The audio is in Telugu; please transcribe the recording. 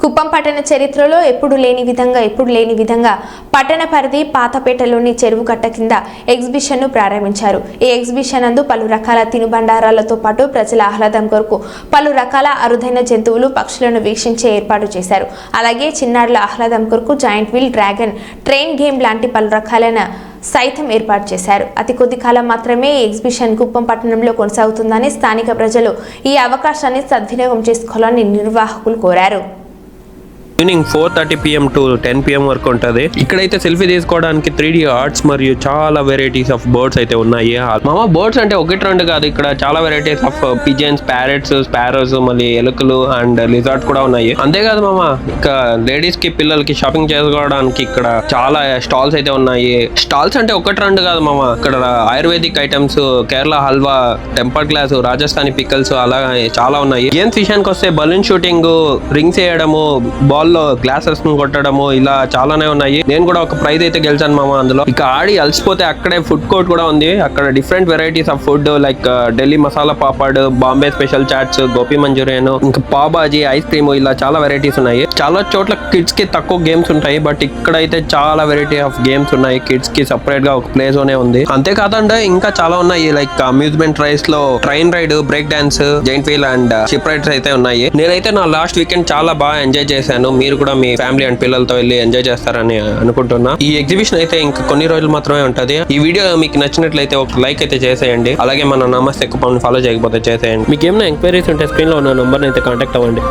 కుప్పం పట్టణ చరిత్రలో ఎప్పుడు లేని విధంగా ఎప్పుడు లేని విధంగా పట్టణ పరిధి పాతపేటలోని చెరువు కట్ట కింద ఎగ్జిబిషన్ను ప్రారంభించారు. ఈ ఎగ్జిబిషన్ నందు పలు రకాల తినుబండారాలతో పాటు ప్రజల ఆహ్లాదం కొరకు పలు రకాల అరుదైన జంతువులు పక్షులను వీక్షించే ఏర్పాటు చేశారు. అలాగే చిన్నారుల ఆహ్లాదం కొరకు giant wheel dragon train game లాంటి పలు రకాలైన సైతం ఏర్పాటు చేశారు. అతి కొద్ది కాలం మాత్రమే ఈ ఎగ్జిబిషన్ కుప్పం పట్టణంలో కొనసాగుతుందని స్థానిక ప్రజలు ఈ అవకాశాన్ని సద్వినియోగం చేసుకోవాలని నిర్వాహకులు కోరారు. Evening four thirty PM to ten PM వరకు ఉంటుంది. ఇక్కడైతే సెల్ఫీ తీసుకోవడానికి త్రీ డి ఆర్ట్స్ మరియు చాలా వెరైటీస్ ఆఫ్ బర్డ్స్ అయితే ఉన్నాయి. మామ బర్డ్స్ అంటే ఒకటి రెండు కాదు ఇక్కడ చాలా varieties of pigeons parrots sparrows మళ్ళీ ఎలుకలు అండ్ లిజార్డ్ కూడా ఉన్నాయి. అంతేకాదు మామ ఇక లేడీస్కి పిల్లలకి షాపింగ్ చేసుకోవడానికి ఇక్కడ చాలా స్టాల్స్ అయితే ఉన్నాయి. స్టాల్స్ అంటే ఒకటి రెండు కాదు మామ ఇక్కడ ayurvedic items Kerala halwa temper glass Rajasthani pickles అలా చాలా ఉన్నాయి. గేమ్స్ విషయానికి వస్తే బలూన్ షూటింగ్ రింగ్స్ వేయడము బాల్ లో గ్లాసెస్ కొట్టడము ఇలా చాలానే ఉన్నాయి. నేను కూడా ఒక ప్రైజ్ అయితే గెలిచాను మామ అందులో. ఇక ఆడి అలసిపోతే అక్కడే ఫుడ్ కోర్ట్ కూడా ఉంది. అక్కడ different varieties of food like Delhi masala papad Bombay special chaats gobi Manchurian ఇంకా పాబాజీ ఐస్ క్రీమ్ ఇలా చాలా వెరైటీస్ ఉన్నాయి. చాలా చోట్ల కిడ్స్కి తక్కువ గేమ్స్ ఉంటాయి. బట్ ఇక్కడైతే చాలా వెరైటీ ఆఫ్ గేమ్స్ ఉన్నాయి. కిడ్స్కి సపరేట్గా ఒక ప్లేస్లోనే ఉంది. అంతేకాదండి ఇంకా చాలా ఉన్నాయి. లైక్ అమ్యూజ్మెంట్ రైస్లో train ride break dance giant wheel and ship rides అయితే ఉన్నాయి. నేనైతే నా లాస్ట్ వీకెండ్ చాలా బాగా ఎంజాయ్ చేశాను. మీరు కూడా మీ ఫ్యామిలీ అండ్ పిల్లలతో వెళ్ళి ఎంజాయ్ చేస్తారని అనుకుంటున్నా. ఈ ఎగ్జిబిషన్ అయితే ఇంకా కొన్ని రోజులు మాత్రమే ఉంటది. ఈ వీడియో మీకు నచ్చినట్లయితే ఒక లైక్ అయితే చేసేయండి. అలాగే మన నమస్తే కుప్పం ఫాలో చేయకపోతే చేసేయండి. మీకు ఏమైనా ఎంక్వైరీస్ ఉంటే స్క్రీన్లో ఉన్న నంబర్ అయితే కాంటాక్ట్ అవ్వండి.